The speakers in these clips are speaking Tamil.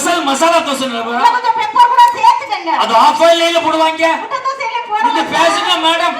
ஸ்பெஷல் மசாலா தோசை. கொஞ்சம் பெப்பர் கூட சேர்த்துக்கங்க. அது ஆஃப் ஆயில போடுவாங்க. நீங்க பேசுங்க மேடம்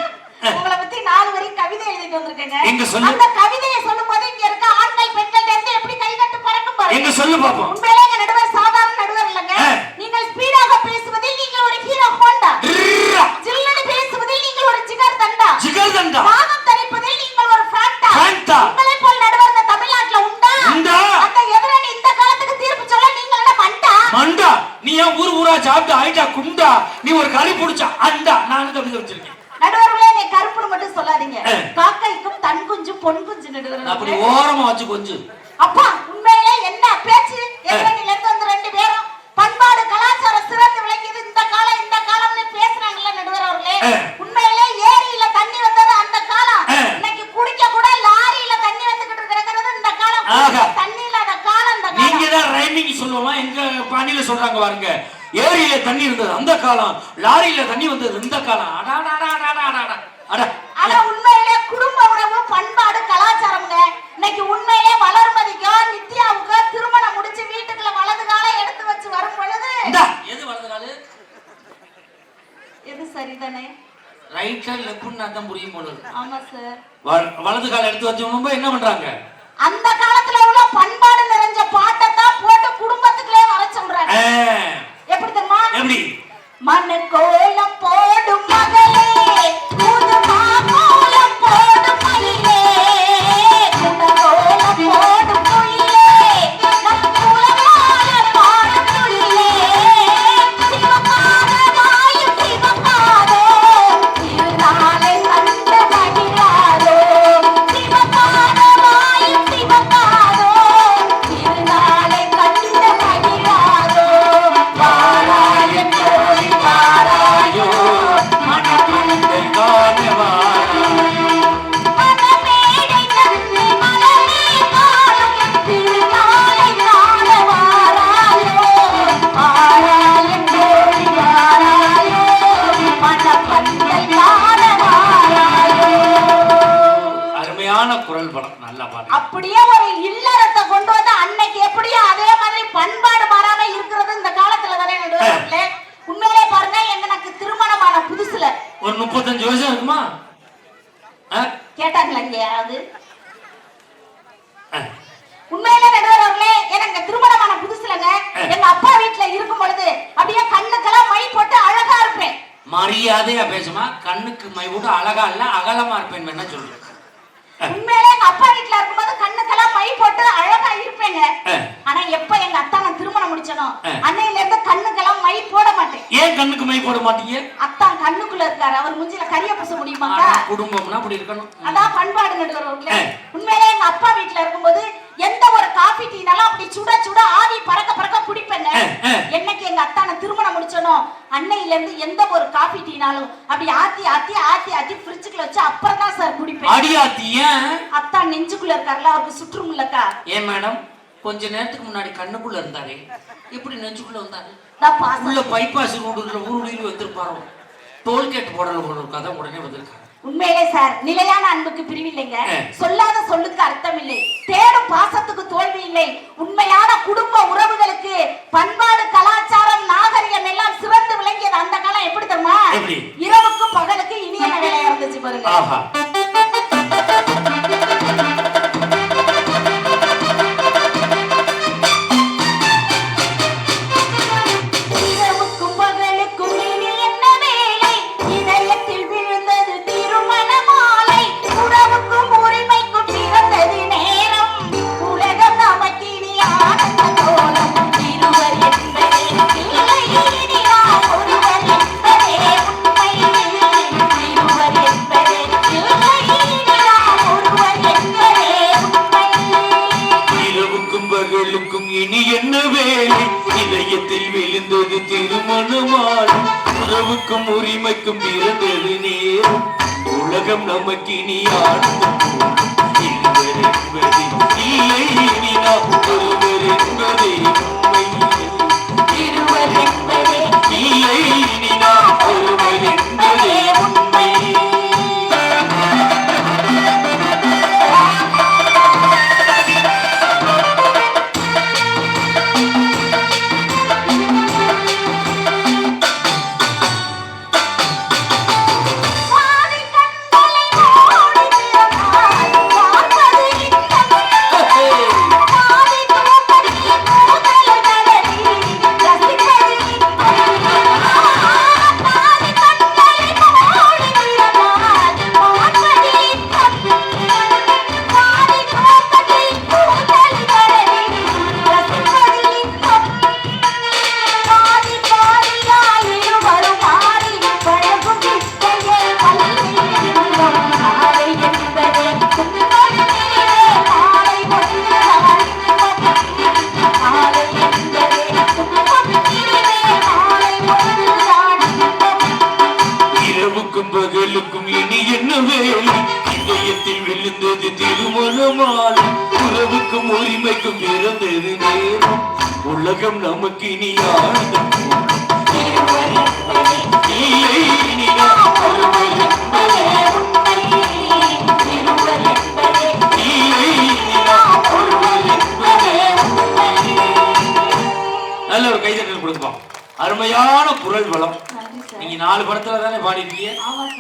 உங்களை பத்தி நாலு வரி கவிதை எழுதிட்டு வந்திருக்கேங்க. எங்க சொல்லு. அந்த கவிதையை சொல்லும் போது இங்க இருக்க ஆண்கள் பெண்கள் இருந்து எப்படி கை கட்டு பறக்கும் பாருங்க. எங்க சொல்லு பாப்போம். உண்மையிலே எங்க நடுவர் சாதாரண நடுவர் இல்லைங்க. நீங்கள் ஸ்பீடாக பேசுவதில் நீங்கள் ஒரு ஹீரோ ஹோண்டா. ட்ரா. ஜில்லுன்னு பேசுவதில் நீங்கள் ஒரு ஜிகர் தண்டா ஜிகர் தண்டா ராகம் தரிப்பதில் நீங்கள் ஒரு ஃபேண்டா ஃபேண்டா. உங்களை போல் நடுவர் இந்த தமிழ்நாட்டுல உண்டா உண்டா? அந்த எதிரணி இந்த காலத்துக்கு தீர்ப்பு சொல்ல நீங்கள் என்ன மண்டா மண்டா நீ ஏன் ஊர் ஊரா சாப்பிட்டு ஆயிட்டா குண்டா நீ ஒரு களி புடிச்சா அண்டா. நான் கவிதை வச்சிருக்கேன். நடுவர்களே நீ கருப்புன்னு மட்டும் சொல்லாதீங்க. காக்கைக்கும் தன் குஞ்சு பொன் குஞ்சு அப்படி நடுவர் ஓரமா வச்சு கொஞ்சம் அப்பா உண்மையிலே என்ன பேச்சு எதிரணில இருந்து வந்து ரெண்டு பேரும் பண்பாடு கலாச்சாரம் சிறந்து விளங்கியது இந்த காலம் இந்த காலம்னு பேசுறாங்கல்ல நடுவர் அவர்களே ஆ. உண்மையிலே ஏரியில தண்ணி வந்தது அந்த காலம் ஆ. இன்னைக்கு குடிக்க கூட லாரியில தண்ணி வந்துகிட்டு இருக்கிறது இந்த காலம் ஆஹா. தண்ணி இல்லாத காலம் இந்த நீங்க காலம் தான் ரைமிங் சொல்லுவோமா எங்க பாணியில சொல்றாங்க பாருங்க ஏரியில தண்ணி இருந்தது அந்த காலம். லாரியில தண்ணி வந்தது இந்த காலம். ஆனா உண்மையிலே குடும்ப உறவு பண்பாடு கலாச்சாரம்ங்க. இன்னைக்கு உண்மையிலே வளர்மதிக்கோ நித்யாவுக்கோ திருமணம் முடிச்சு வீட்டுக்குள்ள வலது காலம் எடுத்து வச்சு வரும் பொழுது. எது வலது காலு? எது சரிதானே? ரைட்டா லெஃப்ட்னு அதான் புரியும் போல. ஆமா சார் வலது கால எடுத்து வச்சவங்க என்ன பண்றாங்க? அந்த காலத்துல உள்ள பண்பாடு நிறைஞ்ச பாட்டை தான் போட்டு குடும்பத்துக்குள்ளே வர சொல்றாங்க. எப்படி தெரியுமா எப்படி மண்ணு கோலம் போடும் மரியாதையா பேசுமா? கண்ணுக்கு மை விட்டு அழகா இல்ல அகலமா இருப்பேன் என்ன சொல்றேன் உண்மையிலே எங்க அப்பா வீட்டுல இருக்கும்போது கண்ணுக்கெல்லாம் மை போட்டு அழகா இருப்பேங்க. ஆனா எப்ப எங்க அத்தா நான் திருமணம் முடிச்சனோ. அன்னையில இருந்து கண்ணுக்கெல்லாம் மை போட மாட்டேன். ஏன் கண்ணுக்கு மை போட மாட்டீங்க? அத்தான் கண்ணுக்குள்ள இருக்காரு. அவர் மூஞ்சில கரிய பூச முடியுமாக்கா? ஆனா, குடும்பம்னா அப்படி இருக்கணும். அதான் பண்பாடு நடுவர்களே ஆ. உண்மையிலே எங்க அப்பா வீட்டுல இருக்கும்போது எந்த ஒரு காபி டீனாலும் அப்படி சுட சுட ஆவி பறக்க பறக்க குடிப்பேங்க. என்னைக்கு எங்க அத்தானை திருமணம் முடிச்சனோ அன்னையில இருந்து எந்த ஒரு காபி டீனாலும் அப்படி ஆத்தி ஆத்தி ஆத்தி ஆத்தி ஃப்ரிட்ஜுக்குள்ள வச்சு அப்புறம் தான் சார் குடிப்பேன். அடியாத்தி ஏன்? அத்தா நெஞ்சுக்குள்ள இருக்காருல அவருக்கு சுற்றும் இல்லக்கா ஏன் மேடம்? கொஞ்ச நேரத்துக்கு முன்னாடி கண்ணுக்குள்ள இருந்தாரே. எப்படி நெஞ்சுக்குள்ள வந்தாரு? உள்ள பைபாஸ் ரோடுல ஊருடியில் வந்திருப்பாரோ? டோல்கேட் போடல போல இருக்கு அதான் உடனே வந்திருக்காரு. உண்மையிலே சார் நிலையான அன்புக்கு பிரிவில்லைங்க. சொல்லாத சொல்லுக்கு அர்த்தம் இல்லை தேடும் பாசத்துக்கு தோல்வி இல்லை. உண்மையான குடும்ப உறவுகளுக்கு பண்பாடு கலாச்சாரம் நாகரிகம் எல்லாம் சிறந்து விளங்கியது அந்த காலம் எப்படி தெரியுமா? எப்படி? இரவுக்கு பகலுக்கு இனிய வேலையா இருந்துச்சு பாருங்க.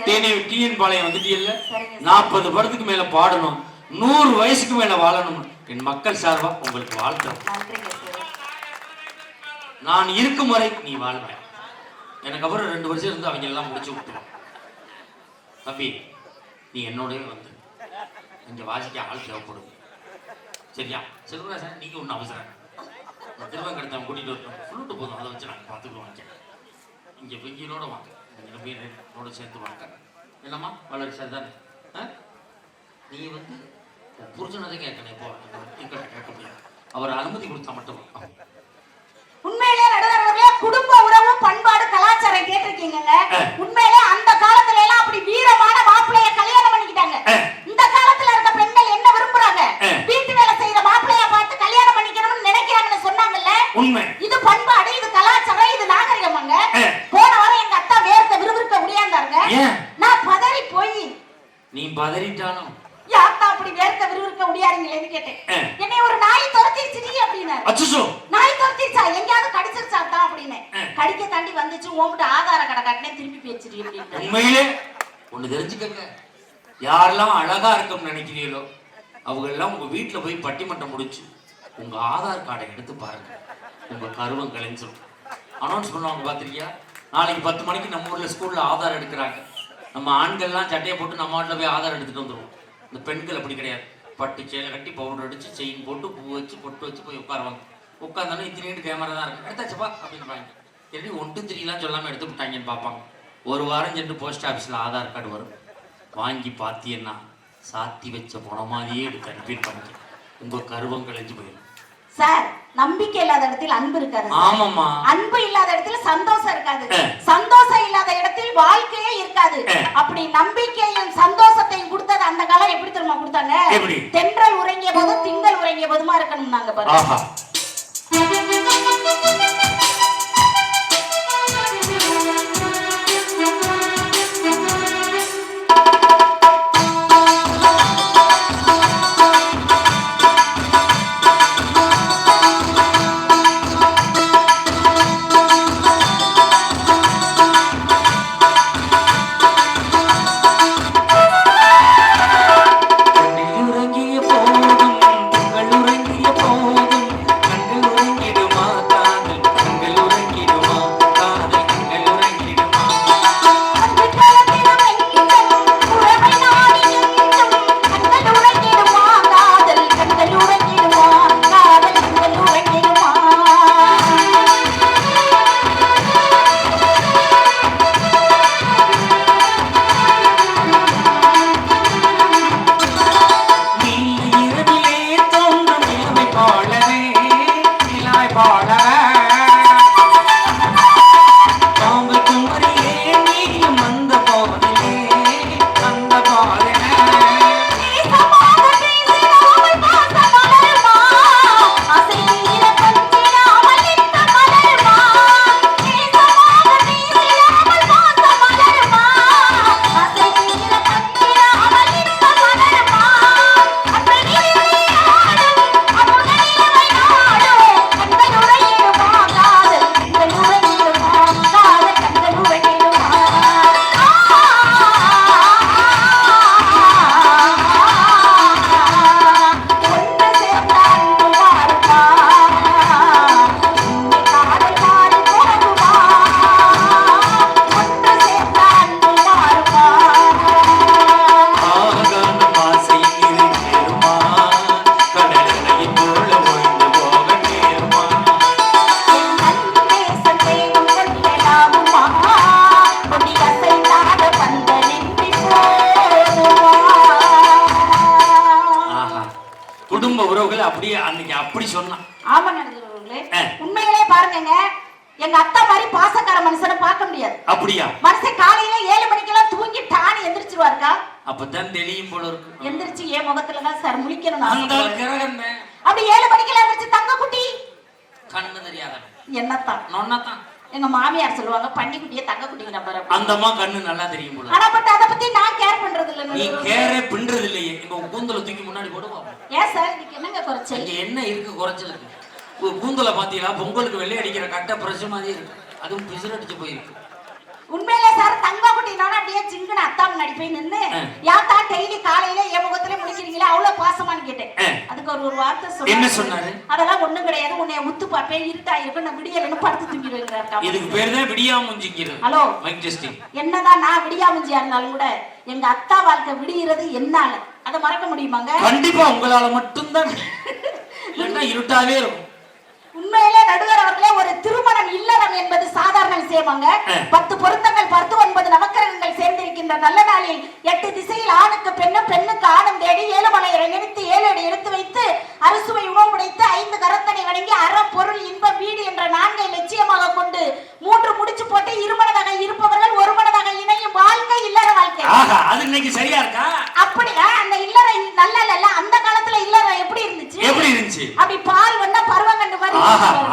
தேனி டிஎன் பாளையம் வந்துட்டீங்கல்ல நாற்பது படத்துக்கு மேல பாடணும். நூறு வயசுக்கு மேல வாழணும். என் மக்கள் சார்பா உங்களுக்கு வாழ்த்துறேன் நான் இருக்கும் வரை நீ வாழ்வ எனக்கு அப்புறம் ரெண்டு வருஷம் இருந்து அவங்க எல்லாம் முடிச்சு விட்டுருவான் தம்பி நீ என்னோடய வந்து இங்க வாசிக்க ஆள் தேவைப்படும். சரியா? செல்வராஜன் நீங்க ஒன்றும் அவசரம் இந்த திருவங்கடத்தை கூட்டிட்டு வரட்டும். சொல்லிட்டு போதும். அதை வச்சு நாங்கள் பார்த்துக்குவோம். இங்க வெங்கியலோட வாங்க. நீங்க பேர் என்னோட சேர்த்து வாங்க என்னம்மா வளர்ச்சி தானே நீ வந்து உன் கேட்கணும் இப்போ கேட்க முடியாது. அவர் அனுமதி கொடுத்தா மட்டும் உண்மையிலே நடுவர் குடும்ப உறவு பண்பாடு கலாச்சாரம் கேட்டிருக்கீங்கங்க அஹ். உண்மையிலே அந்த காலத்துல எல்லாம் அப்படி வீரமான மாப்பிள்ளைய கல்யாணம் பண்ணிக்கிட்டாங்க அஹ். இந்த காலத்துல இருக்க பெண்கள் என்ன விரும்புறாங்க அஹ். வீட்டு வேலை செய்யற மாப்பிள்ளைய பார்த்து கல்யாணம் பண்ணிக்கணும்னு நினைக்கிறாங்கன்னு சொன்னாங்கல்ல உண்மை இது பண்பாடு இது கலாச்சாரம் இது நாகரிகமாங்க அஹ். போன வாரம் எங்க அத்தா வேர்த்த விறுவிறுக்க முடியாந்தாருங்க ஏன் நான் பதறி போய் நீ பதறிட்டாலும் என் அத்தா அப்படி வேர்த்த விறுவிறுக்க முடியாதுங்களேன்னு கேட்டேன் அஹ். என்னை ஒரு நாய் துரத்திடுச்சு அப்படின்னாரு அச்சுசோ நாய் துரத்திடுச்சா எங்கேயாவது கடிச்சிருச்சா தான் அப்படின்னு ஆ. கடிக்க தாண்டி வந்துச்சு உன்கிட்ட ஆதார கடை கட்டினே திருப்பி பேசிடு அப்படின்னு உண்மையிலே ஒண்ணு தெரிஞ்சுக்கங்க யாரெல்லாம் அழகா இருக்கும்னு நினைக்கிறீங்களோ அவங்க எல்லாம் உங்க வீட்டில் போய் பட்டிமன்றம் முடிச்சு உங்க ஆதார் கார்டை எடுத்து பாருங்க. உங்க கருவம் கலைஞ்சிரும் அனௌன்ஸ் பண்ணுவாங்க பார்த்துருக்கியா நாளைக்கு பத்து மணிக்கு நம்ம ஊர்ல ஸ்கூல்ல ஆதார் எடுக்கிறாங்க. நம்ம ஆண்கள்லாம் சட்டையை போட்டு நம்ம வீட்டில் போய் ஆதார் எடுத்துட்டு வந்துடுவோம் இந்த பெண்கள் அப்படி கிடையாது. பட்டு சேலை கட்டி பவுடர் அடிச்சு செயின் போட்டு பூ வச்சு பொட்டு வச்சு போய் உட்காருவாங்க. உட்காந்தாலும் இத்தனை கேமரா தான் இருக்கு. எடுத்தாச்சுப்பா அப்படின்றாங்க எப்படி ஒன்று டூ த்ரீலாம் சொல்லாமல் எடுத்து விட்டாங்கன்னு பார்ப்பாங்க. ஒரு வாரம் சென்று போஸ்ட் ஆஃபீஸில் ஆதார் கார்டு வரும். வாங்கி பார்த்தீங்கன்னா சாத்தி வச்ச போன மாதிரியே எடுத்து அனுப்பியிருப்பாங்க உங்கள் கருவம் கழிஞ்சு போயிடும் சார் நம்பிக்கை இல்லாத இடத்தில் அன்பு இருக்காது சார். ஆமாம்மா அன்பு இல்லாத இடத்துல சந்தோஷம் இருக்காது. சந்தோஷம் இல்லாத இடத்தில் வாழ்க்கையே இருக்காது. அப்படி நம்பிக்கையும் சந்தோஷத்தையும் கொடுத்தது அந்த காலம் எப்படி தெரியுமா கொடுத்தாங்க? தென்றல் உறங்கிய போது திங்கள் உறங்கிய போதுமா இருக்கணும் நாங்க பாருங்க அப்படியே அன்னைக்கு அப்படி சொன்னான். ஆமா. உண்மையிலே பாருங்கங்க எங்க அத்தா மாதிரி பாசக்கார மனுஷனை பார்க்க முடியாது. அப்படியா? மனுஷன் காலையில ஏழு மணிக்கெல்லாம் தூங்கி டானி எந்திரிச்சிருவாருக்கா? அப்பதான் தெரியும் போல இருக்கு. எந்திரிச்சு என் முகத்துல தான் சார் முழிக்கணும் அப்படி ஏழு மணிக்கெல்லாம் எந்திரிச்சு தங்க குட்டி. கண்ணு தெரியாதவன். என்னத்தான்? நொன்னதான் எங்க மாமியார் சொல்லுவாங்க பன்னிக்குட்டியே தங்க குட்டிக்கு நம்பர் அந்த அம்மா கண்ணு நல்லா தெரியும் போல. ஆனா பட் அத பத்தி நான் கேர் பண்றது இல்ல நீ. கேரே பின்றது இல்லையே எங்க கூந்தலை தூக்கி முன்னாடி போடுவா? ஏன் சார் இதுக்கு என்னங்க குறைச்சல்? இங்க என்ன இருக்கு குறைச்சலுக்கு உன் கூந்தலை பாத்தீங்களா பொங்கலுக்கு வெள்ளை அடிக்கிற கட்டை பிரஷ் மாதிரி இருக்கு. அதுவும் பிசுறு அடிச்சு போயிருக்கு. உண்மையிலே சார் தங்க குட்டி நானும் அப்படியே சிங்குன அத்தாம் நடிப்பை நின்னு ஆ. யாத்தா டெய்லி காலையில என் முகத்துல முடிக்கிறீங்களா அவ்வளவு பாசமான்னு கேட்டேன். அதுக்கு ஒரு ஒரு வார்த்தை என்ன சொன்னாரு? அதெல்லாம் ஒண்ணும் கிடையாது. உன்னை முத்து பாப்பேன் இருட்டா இருக்கும் நான் விடியலன்னு படுத்து தூங்கிடுவேங்கிறார் இதுக்கு பேர் தான் விடியாமுஞ்சிங்கிறது. ஹலோ. மைக் டெஸ்டிங் என்னதான் நான் விடியாமஞ்சியா இருந்தாலும் கூட எங்க அத்தா வாழ்க்கை விடிகிறது என்னால. அதை மறக்க முடியுமாங்க? கண்டிப்பா உங்களால மட்டும்தான். இருட்டாவே இருக்கும். உண்மையிலே நடுவர் அவர்களே ஒரு திருமணம் இல்லறம் என்பது சாதாரண விஷயமாங்க. பத்து பொருத்தங்கள் பத்து ஒன்பது நவக்கிரகங்கள் சேர்ந்திருக்கின்ற நல்ல நாளில் எட்டு திசையில் ஆணுக்கு பெண்ணும் பெண்ணுக்கு ஆணும் தேடி ஏழுமலையரை நிறுத்தி ஏழு அடி எடுத்து வைத்து அறுசுவை உணவு உடைத்து ஐந்து கரத்தனை வணங்கி அறம் பொருள் இன்பம் வீடு என்ற நான்கை லட்சியமாக கொண்டு மூன்று முடிச்சு போட்டு இருமனதாக இருப்பவர்கள் ஒரு மனதாக இணையும் வாழ்க்கை இல்லற வாழ்க்கை அது இன்னைக்கு சரியா இருக்கா அப்படியா அந்த இல்லறம் நல்ல இல்ல அந்த காலத்துல இல்லறம் எப்படி இருந்துச்சு எப்படி இருந்துச்சு அப்படி பால் வந்தா பருவங்கண்டு மாதிரி ஆஹா இருந்துச்சு பாருங்க. ஆஹா வால் வண்ணம் பருவம் கண்டு வேல் வண்ணம்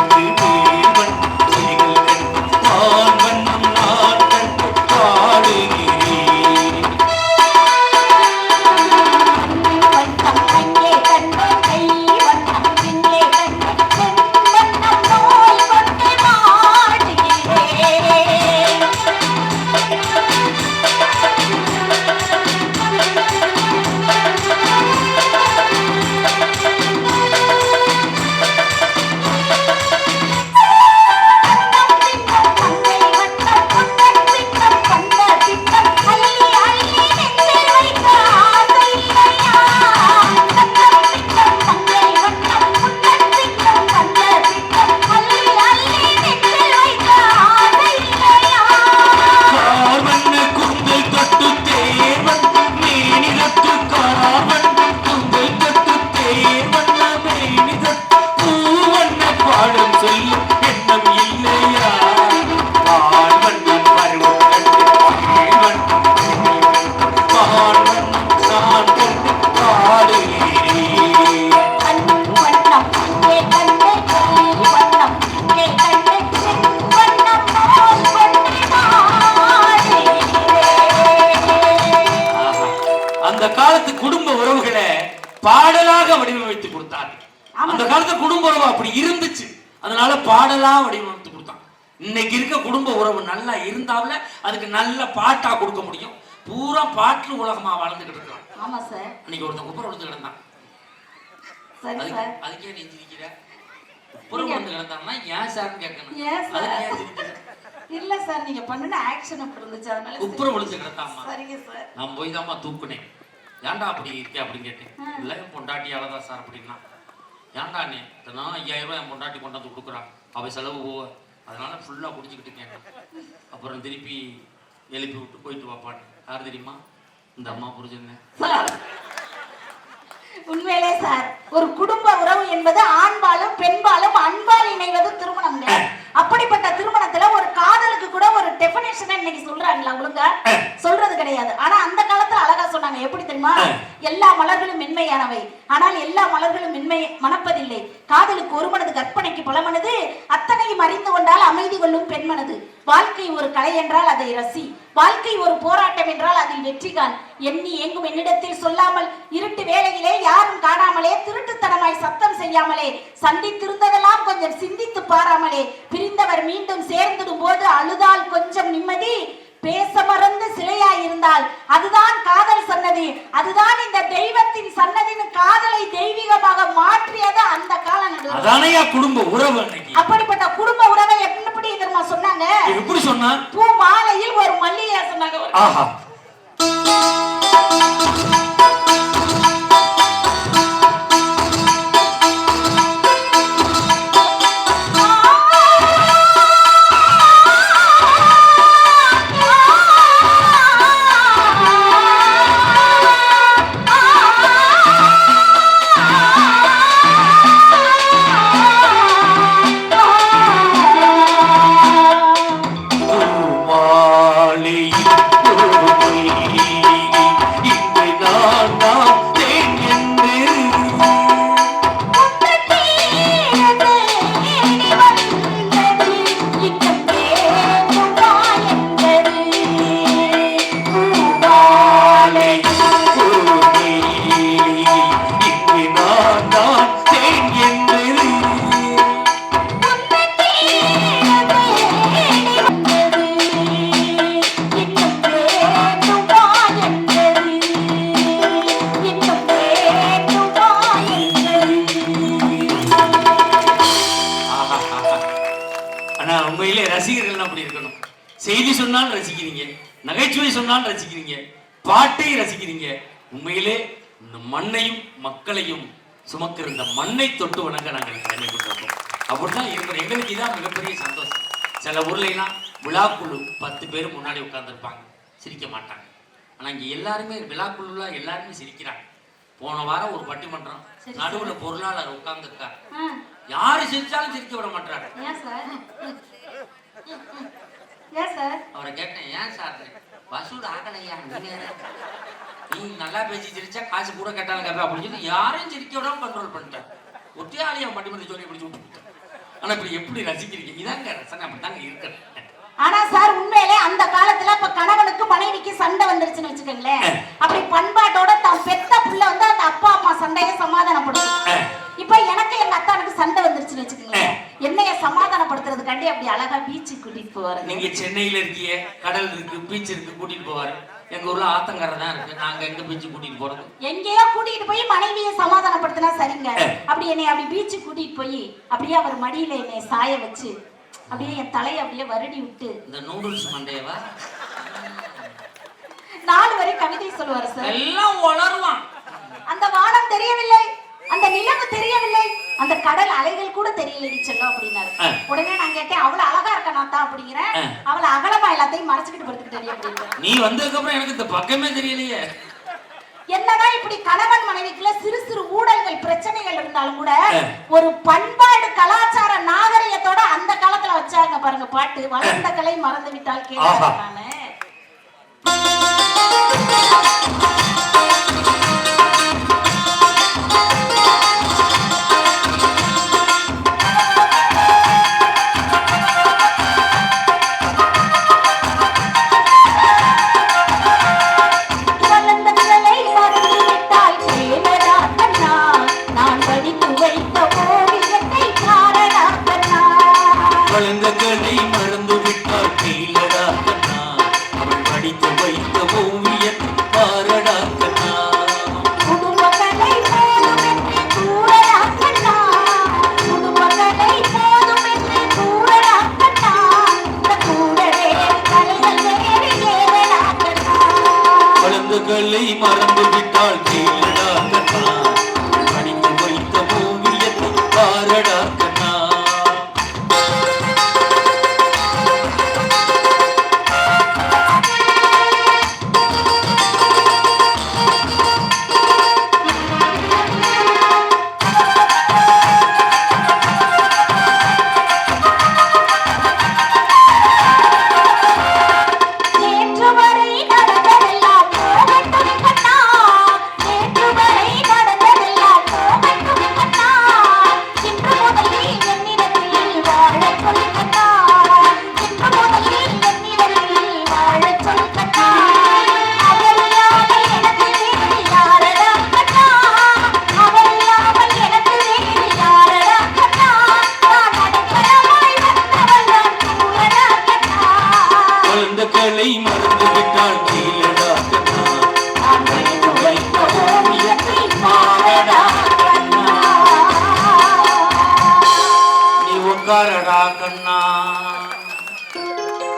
கிளிகள் கண்டு வான் வண்ணம் நான் கண்டு பாடுகிறேன் அதனால பாடலா வடிவமைத்து கொடுத்தாங்க இன்னைக்கு இருக்க குடும்ப உறவு நல்லா இருந்தாவில அதுக்கு நல்ல பாட்டா கொடுக்க முடியும். பூரா பாட்டு உலகமா வாழ்ந்துகிட்டு இருக்கான் ஆமா சார். அன்னைக்கு ஒருத்தன் குப்புற விழுந்து கிடந்தான். சரி அதுக்கு சார். நீ சிரிக்கிற? குப்புற விழுந்து கிடந்தான்னா ஏன் சார்னு கேட்கணும்? சார்? அதுக்கு இல்ல சார். நீங்க பண்ணுன ஆக்ஷன் அப்படி இருந்துச்சு. அதனால குப்புற விழுந்து கிடந்தாம்மா. சரிங்க சார். நான் போய் தாம்மா தூக்குனேன். ஏன்டா அப்படி இருக்கே அப்படின்னு கேட்டேன். இல்லை பொண்டாட்டியால தான் சார் அப்படின்னா. ஏன்டா நீ தினம் ஐயாயிரம் ரூபாய் என் பொண்டாட்டி கொண்டாந்து கொடுக்குறான் அவ செலவு போவ. அதனால ஃபுல்லாக குடிச்சுக்கிட்டு கேட்டேன் அப்புறம் திருப்பி எழுப்பி விட்டு போயிட்டு வாப்பான்னு. யார் தெரியுமா? இந்த அம்மா புரிஞ்சுங்க சார் உண்மையிலே சார் ஒரு குடும்ப உறவு என்பது ஆண்பாலும் பெண்பாலும் அன்பால் இணைவது திருமணம் அப்படிப்பட்ட திருமணத்துல ஒரு டெபினேஷன் இன்னைக்கு சொல்றாங்களா ஒழுங்கா? சொல்றது கிடையாது. ஆனா அந்த காலத்துல அழகா சொன்னாங்க. எப்படி தெரியுமா? எல்லா மலர்களும் மென்மையானவை. ஆனால் எல்லா மலர்களும் மென்மை மணப்பதில்லை. காதலுக்கு ஒரு மனது கற்பனைக்கு பல மனது அத்தனையும் அறிந்து கொண்டால் அமைதி கொள்ளும் பெண்மனது. வாழ்க்கை ஒரு கலை என்றால் அதை ரசி. வாழ்க்கை ஒரு போராட்டம் என்றால் அதில் வெற்றி காண். எண்ணி எங்கும் என்னிடத்தில் சொல்லாமல் இருட்டு வேளையிலே யாரும் காணாமலே திருட்டுத்தனமாய் சத்தம் செய்யாமலே சந்தித்திருந்ததெல்லாம் கொஞ்சம் சிந்தித்து பாராமலே பிரிந்தவர் மீண்டும் சேர்ந்திடும் போது அழுதால் கொஞ்சம் நிம்மதி. பேச மறந்து சிலையாய் இருந்தால் அதுதான் காதல் சன்னதி. அதுதான் இந்த தெய்வத்தின் சன்னதின்னு காதலை தெய்வீகமாக மாற்றியது அந்த கால நடுவர் அதானையா குடும்ப உறவு அப்படிப்பட்ட குடும்ப உறவை எப்படி தெரியுமா சொன்னாங்க? எப்படி சொன்னா பூ மாலையில் ஒரு மல்லிகை சொன்னாங்க செய்தி சொன்னாலும் ரசிக்கிறீங்க நகைச்சுவை சொன்னாலும் ரசிக்கிறீங்க பாட்டை ரசிக்கிறீங்க உண்மையிலே இந்த மண்ணையும் மக்களையும் சுமக்கிற இந்த மண்ணை தொட்டு வணங்க நாங்கள் கடமைப்பட்டிருக்கோம் அப்படிதான் இருக்கணும் எங்களுக்கு இதான் மிகப்பெரிய சந்தோஷம். சில ஊர்லாம் விழாக்குழு பத்து பேர் முன்னாடி உட்கார்ந்திருப்பாங்க சிரிக்க மாட்டாங்க. ஆனா இங்க எல்லாருமே விழாக்குழுல எல்லாருமே சிரிக்கிறாங்க. போன வாரம் ஒரு பட்டிமன்றம் நடுவுல பொருளாளர் உட்கார்ந்துருக்கா ஆ, யாரு சிரிச்சாலும் சிரிக்க விட மாட்டாரு ஏன் சார்? அவரை கேட்டேன் ஏன் சார்? வசூல் ஆகலையா? நீ நல்லா பேசி சிரிச்சா காசு கூட கேட்டாலும் கேட்பேன் அப்படின்னு சொல்லி யாரையும் சிரிக்க விடாம கண்ட்ரோல் பண்ணிட்டேன். ஒற்றையாளியா பட்டிமன்ற சொல்லி பிடிச்சி விட்டு ஆனா இப்படி எப்படி ரசிக்கிறீங்க? இதாங்க ரசனை அப்படிதாங்க இருக்கிறேன். ஆனா சார் உண்மையிலே அந்த காலத்துல இப்ப கணவனுக்கு மனைவிக்கு சண்டை வந்துருச்சுன்னு வச்சுக்கோங்களேன். அப்படி பண்பாட்டோட தான் பெத்த புள்ள வந்து அந்த அப்பா அம்மா சண்டையை சமாதானப்படுத்தும். இப்ப எனக்கு எங்க அத்தானுக்கு சண்டை வந்துருச்சுன்னு வச்சுக்கோங்களேன். என்னைய சமாதானப்படுத்துறதுக்காண்டி அப்படி அழகா பீச்சுக்கு கூட்டிட்டு போவாரு. நீங்க சென்னையில இருக்கீங்க கடல் இருக்கு பீச் இருக்கு கூட்டிட்டு போவாரு. எங்க ஊர்ல ஆத்தங்கரை தான் இருக்கு. நாங்க எங்க பீச்சு கூட்டிட்டு போறது? எங்கேயோ கூட்டிட்டு போய் மனைவியை சமாதானப்படுத்தினா சரிங்க. அப்படி என்னை அப்படி பீச்சுக்கு கூட்டிட்டு போய் அப்படியே அவர் மடியில என்னை சாய வச்சு அப்படியே என் தலையை அப்படியே வருடி விட்டு. இந்த நூடுல்ஸ் மண்டையவா? நாலு வரை கவிதை சொல்லுவாரு சார். எல்லாம் வளருவான் அந்த வானம் தெரியவில்லை. அந்த நிலவு தெரியவில்லை அந்த கடல் அலைகள் கூட தெரியல செல்லம் அப்படின்னாரு. உடனே நான் கேட்டேன் அவ்வளவு அழகா இருக்க நான் தான் அப்படிங்கிறேன். அவளை அகலமா எல்லாத்தையும் மறைச்சுக்கிட்டு படுத்துக்கிட்டே அப்படின்னு நீ வந்ததுக்கு அப்புறம் எனக்கு இந்த பக்கமே தெரியலையே என்னதான் இப்படி கணவன் மனைவிக்குள்ள சிறு சிறு ஊழல்கள் பிரச்சனைகள் இருந்தாலும் கூட. ஒரு பண்பாடு கலாச்சார நாகரிகத்தோட அந்த காலத்துல வச்சாங்க பாருங்க பாட்டு வளர்ந்த கலை மறந்து விட்டால் ஆஹா.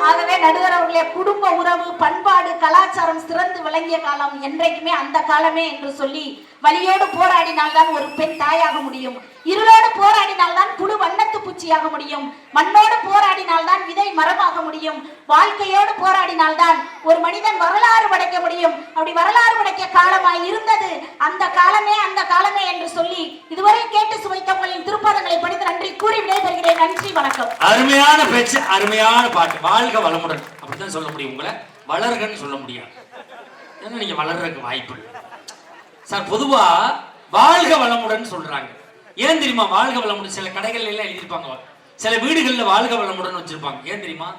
ஆகவே நடுவர் அவர்களே குடும்ப உறவு பண்பாடு கலாச்சாரம் சிறந்து விளங்கிய காலம் என்றைக்குமே அந்த காலமே என்று சொல்லி வழியோடு போராடினால்தான் ஒரு பெண் தாயாக முடியும். இருளோடு போராடினால்தான் புழு வண்ணத்து பூச்சியாக முடியும். மண்ணோடு போராடினால்தான் விதை மரமாக முடியும். வாழ்க்கையோடு போராடினால்தான் ஒரு மனிதன் வரலாறு படைக்க முடியும். அப்படி வரலாறு படைக்க காலமாய் இருந்தது. அந்த காலமே அந்த காலமே என்று சொல்லி இதுவரை கேட்டு சுவைத்த உங்களின் படித்து நன்றி கூறி விடைபெறுகிறேன். நன்றி வணக்கம். அருமையான பேச்சு அருமையான பாட்டு. வாழ்க வளமுடன். அப்படித்தான் சொல்ல முடியும் உங்களை. வளர்கன்னு சொல்ல முடியாது. ஏன்னா நீங்க வளர்றதுக்கு வாய்ப்பு இல்லை. சார் பொதுவா வாழ்க வளமுடன் சொல்றாங்க. ஏன் தெரியுமா வாழ்க வளமுடன் சில கடைகள் எல்லாம் எழுதியிருப்பாங்க. சில வீடுகளில் வாழ்க வளமுடன் வச்சிருப்பாங்க. ஏன் தெரியுமா?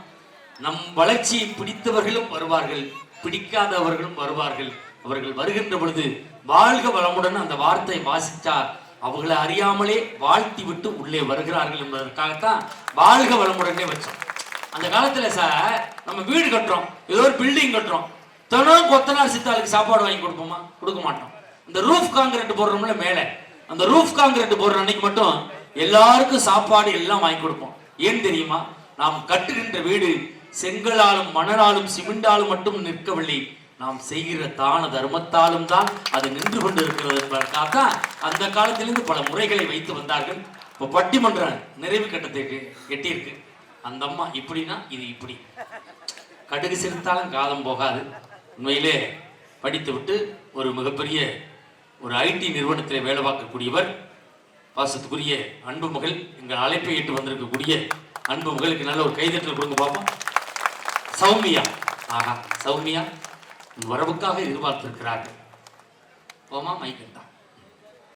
நம் வளர்ச்சியை பிடித்தவர்களும் வருவார்கள். பிடிக்காதவர்களும் வருவார்கள். அவர்கள் வருகின்ற பொழுது வாழ்க வளமுடன் அந்த வார்த்தை வாசித்தா அவங்களை அறியாமலே வாழ்த்தி விட்டு உள்ளே வருகிறார்கள் என்பதற்காகத்தான் வாழ்க வளமுடனே வச்சோம். அந்த காலத்துல சார் நம்ம வீடு கட்டுறோம். ஏதோ ஒரு பில்டிங் கட்டுறோம். தினம் கொத்தனார் சித்தாளுக்கு சாப்பாடு வாங்கி கொடுப்போமா? கொடுக்க மாட்டோம். இந்த ரூஃப் காங்கிரீட் போடுறோம்ல மேலே. அந்த ரூஃப் காங்கிரீட் போடுற அன்னைக்கு மட்டும் எல்லாருக்கும் சாப்பாடு எல்லாம் வாங்கி கொடுப்போம். ஏன் தெரியுமா? நாம் கட்டுகின்ற வீடு செங்கலாலும் மணலாலும் சிமெண்டாலும் மட்டும் நிற்கவில்லை. நாம் செய்கிற தான தர்மத்தாலும் தான் அது நின்று கொண்டு இருக்கிறது என்பதற்காகத்தான் அந்த காலத்திலிருந்து பல முறைகளை வைத்து வந்தார்கள். இப்போ பட்டிமன்றம் நிறைவு கட்டத்துக்கு எட்டியிருக்கு. அந்த அம்மா இப்படின்னா இது இப்படி. கடுகு சிரித்தாலும் காலம் போகாது. உண்மையிலே படித்து விட்டு ஒரு மிகப்பெரிய ஒரு ஐடி நிறுவனத்தில் வேலை பார்க்கக்கூடியவர் பாசத்துக்குரிய அன்பு மகள் எங்கள் அழைப்பை ஏற்று வந்திருக்கக்கூடிய அன்பு மகளுக்கு நல்ல ஒரு கைதட்டல் கொடுங்க பார்ப்போம் சௌமியா. ஆஹா சௌமியா உன் வரவுக்காக எதிர்பார்த்திருக்கிறார்கள். போமா மைக்கேல்